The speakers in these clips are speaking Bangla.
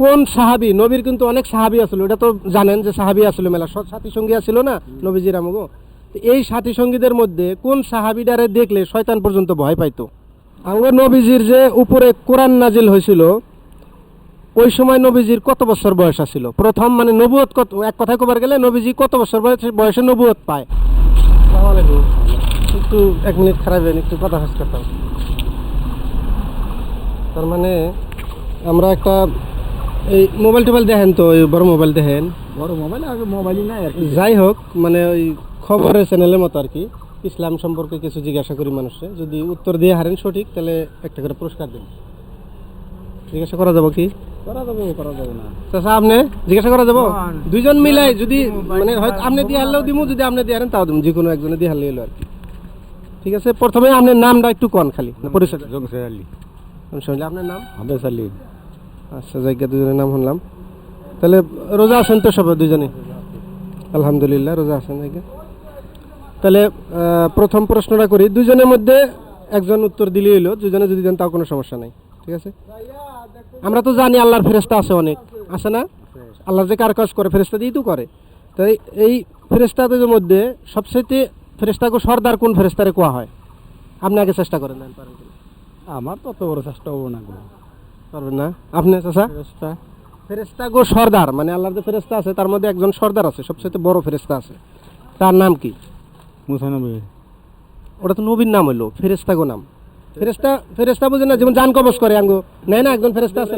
কোন সাহাবি? নবীর কিন্তু অনেক সাহাবি আসলো। এটা তো জানেন যে সাহাবি আসলো মেলা। সৎ সাথী সঙ্গী আসলো না নবীজির আমগো? এই সাথী সঙ্গীদের মধ্যে কোন সাহাবিডারে দেখলে শয়তান পর্যন্ত ভয় পাইতো? আমগো নবীজির যে উপরে কোরআন নাজিল হয়েছিল, ওই সময় নবীজির কত বছর বয়স আছিল? প্রথম মানে নবুয়ত কত এক কথায় কবার গেলে নবীজি কত বছর বয়সে বয়সে নবুয়ত পায়। একটু এক মিনিট খারাপ একটু কথা হাস করতাম। তার মানে আমরা একটা এই মোবাইল টোবাইল দেখেন তো ওই বড় মোবাইল দেখেন। বড় মোবাইল আগে মোবাইলই নাই আর কি। যাই হোক মানে ওই খবরের চ্যানেলের মতো আর কি। ইসলাম সম্পর্কে কিছু জিজ্ঞাসা করি মানুষে যদি উত্তর দিয়ে হারেন সঠিক তাহলে একটা করে পুরস্কার দেন। জিজ্ঞাসা করা যাব কি? করা যাবে করা যাবে না। চাচা আপনি জিজ্ঞাসা করা যাব? দুইজন মিলাই যদি মানে হয়তো আপনি দিয়ে হারলেও দিমু যদি আপনি দিয়ে হারেন তাও দিমু যে কোনো একজনে দিয়ে হারলে এলো আর কি। ঠিক আছে? প্রথমে আপনার নামটা একটু কন খালি পরিচয় জংসের আলী। আপনার নাম? আলী। আচ্ছা জায়গা দুজনের নাম শুনলাম। তাহলে রোজা আছেন তো সবাই দুজনে আলহামদুলিল্লাহ, রোজা আছেন জায়গা। তাহলে প্রথম প্রশ্নটা করি। দুজনের মধ্যে একজন উত্তর দিলেই হলো দুজনে যদি দেন তাও কোনো সমস্যা নাই, ঠিক আছে? আমরা তো জানি আল্লাহর ফেরেস্তা আছে অনেক, আছে না? আল্লাহর যে কার কাজ করে ফেরেস্তা দিয়েই তো করে। তাই এই ফেরেস্তাদের মধ্যে সবচেয়ে ফেরেস্তাকে সর্দার কোন ফেরেস্তারে কোয়া হয়? আপনি আগে চেষ্টা করেন? আমার তত বড় চেষ্টা হব না পারবেন না। আপনি চাচা? ফেরেস্তা গো সর্দার মানে আল্লাহর যে ফেরেস্তা আছে তার মধ্যে একজন সর্দার আছে সবচেয়ে বড় ফেরেস্তা আছে। তার নাম কি? মুসানবী। ওটা তো নবীর নাম হইল ফেরেস্তা গো নাম। ফেরেস্তা ফেরেস্তা বুঝে না যেমন জান কবজ করে আঙ্গো। নেয় না একজন ফেরেস্তা আছে?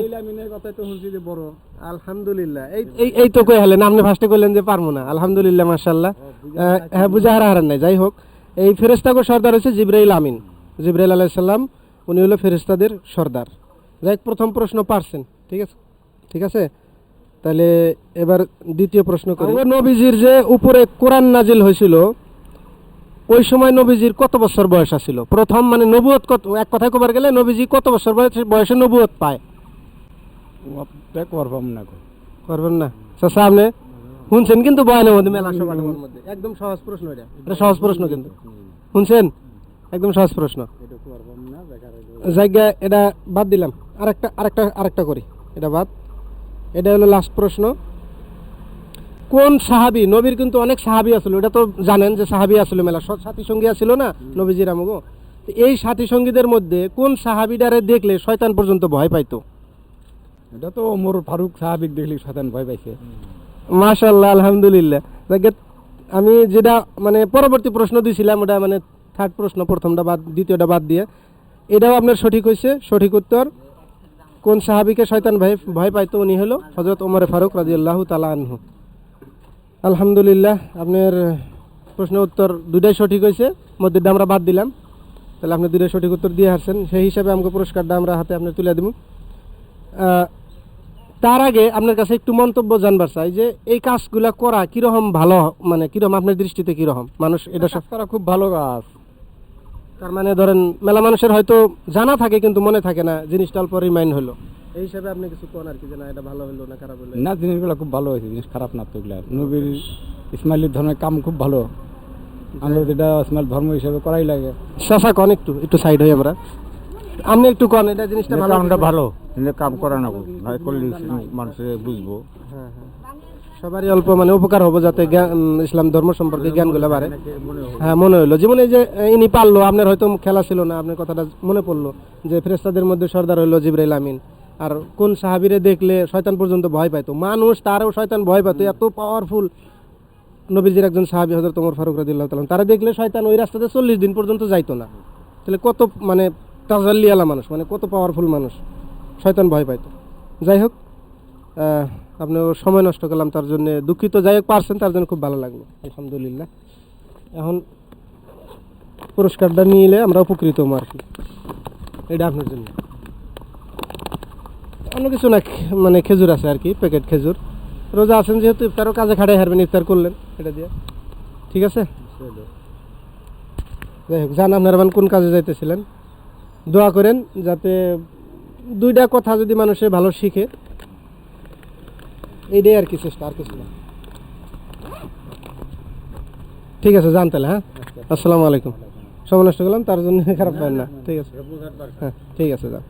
কথা তো শুনছি যে বড়। আলহামদুলিল্লাহ এই এই এই তো কই হলেন আপনি ফার্স্টে কইলেন যে পারব না। আলহামদুলিল্লাহ মাশাআল্লাহ। হ্যাঁ বুঝা হারা হারান নাই যাই হোক। এই ফেরেস্তা গো সর্দার হচ্ছে জিব্রাইল আমিন। জিব্রাইল আলাইহিস সালাম উনি হলো ফেরেস্তাদের সর্দার। যাই প্রথম প্রশ্ন পারছেন ঠিক আছে? ঠিক আছে? তাহলে এবার দ্বিতীয় প্রশ্ন করি। নবীজির যে উপরে কোরআন নাজিল হয়েছিল ওই সময় নবীজির কত বছর বয়স আছিল? প্রথম মানে নবুয়ত কত এক কথায় কবার গেলে নবীজি কত বছর বয়সে বয়সে নবুয়ত পায়? দেখ পারবাম না করবেন না? চাচা আপনি শুনছেন কিন্তু বয়ানের মধ্যে মেলা সবার মধ্যে। একদম সহজ প্রশ্ন এটা। এটা সহজ প্রশ্ন কিন্তু। শুনছেন? একদম সহজ প্রশ্ন। জায়গা এটা বাদ দিলাম। আরেকটা আরেকটা আরেকটা করি। এটা বাদ। এটা হলো লাস্ট প্রশ্ন। কোন সাহাবি নবীর কিন্তু অনেক সাহাবি আসলো এটা তো জানেন যে সাহাবি আসলো মেলা। সাথী সঙ্গী আছিল না নবীজির আমগো? এই সাথী সঙ্গীদের মধ্যে কোন সাহাবিডারে দেখলে শয়তান পর্যন্ত ভয় পাইতো? এটা তো ওমর ফারুক সাহাবিক দেখলি শয়তান ভয় পাইছে। মাশাল্লাহ আলহামদুলিল্লাহ। আমি যেটা মানে পরবর্তী প্রশ্ন দিয়েছিলাম ওটা মানে থার্ড প্রশ্ন, প্রথমটা বাদ, দ্বিতীয়টা বাদ দিয়ে। এটাও আপনার সঠিক হয়েছে সঠিক উত্তর। কোন সাহাবিকে শয়তান ভয় ভয় পাইতো উনি হলো হজরত ওমর ফারুক রাজি আল্লাহ তালা আনহু। আলহামদুলিল্লাহ, আপনার প্রশ্নের উত্তর দুটাই সঠিক হয়েছে মধ্যে আমরা বাদ দিলাম। তাহলে আপনি দুটাই সঠিক উত্তর দিয়ে হারছেন, সেই হিসাবে আমাকে পুরস্কারটা আমরা হাতে আপনার তুলে দেবো তার আগে আপনার কাছে একটু মন্তব্য জানবার চাই যে, এই কাজগুলা করা কীরকম ভালো মানে কীরকম আপনার দৃষ্টিতে কীরকম? মানুষ এটা করা খুব ভালো কাজ। তার মানে ধরেন মেলা মানুষের হয়তো জানা থাকে কিন্তু মনে থাকে না জিনিসটা অল্প রিমাইন্ড হলো। এই হিসাবে আপনি কিছু কোন আর কি যে না এটা ভালো হলো না খারাপ হলো? না জিনিসগুলো খুব ভালো হয়েছে জিনিস খারাপ না তো এগুলা। নবীর ইসমাইলির ধর্মের কাম খুব ভালো। আমরা যেটা ইসমাইল ধর্ম হিসেবে করাই লাগে। শাসা কন একটু একটু সাইড হয়ে আমরা। আপনি একটু কন এটা জিনিসটা ভালো কামটা ভালো কাম করা না করলে মানুষে বুঝব। হ্যাঁ হ্যাঁ। সবারই অল্প মানে উপকার হব যাতে ইসলাম ধর্ম সম্পর্কে জ্ঞান জ্ঞানগুলো বাড়ে। হ্যাঁ মনে হলো এই যে ইনি পারল, আপনার হয়তো খেলা ছিল না, আপনার কথাটা মনে পড়ল যে ফেরেস্তাদের মধ্যে সর্দার হইল জিব্রাইল আমিন। আর কোন সাহাবিরে দেখলে শয়তান পর্যন্ত ভয় পাইতো? মানুষ তারও শয়তান ভয় পাইতো, এত পাওয়ারফুল নবীজির একজন সাহাবি হজরত তোমার ফারুক রাদিল্লাহ তালাম তারা দেখলে শয়তান ওই রাস্তাতে চল্লিশ দিন পর্যন্ত যাইতো না। তাহলে কত মানে তাজাল্লি আলা মানুষ মানে কত পাওয়ারফুল মানুষ, শয়তান ভয় পাইতো। যাই হোক আহ, আপনি সময় নষ্ট করলাম তার জন্য দুঃখিত যাই হোক পারছেন তার জন্য খুব ভালো লাগল। আলহামদুলিল্লাহ। এখন পুরস্কারটা নিয়ে এলে আমরা উপকৃত হব আর কি। এটা আপনার জন্য। অন্য কিছু না মানে খেজুর আছে আর কি প্যাকেট খেজুর। রোজা আছেন যেহেতু ইফতারও কাজে খাড়াই হারবেন ইফতার করলেন এটা দিয়ে। ঠিক আছে? যাই হোক জান আপনারা কোন কাজে যাইতেছিলেন? দোয়া করেন যাতে দুইটা কথা যদি মানুষে ভালো শিখে এইটাই আর কি চেষ্টা আর কিছু না। ঠিক আছে যান তাহলে হ্যাঁ? আসসালামু আলাইকুম। সময় নষ্ট করলাম তার জন্য খারাপ পাবেন না। ঠিক আছে। হ্যাঁ ঠিক আছে যান।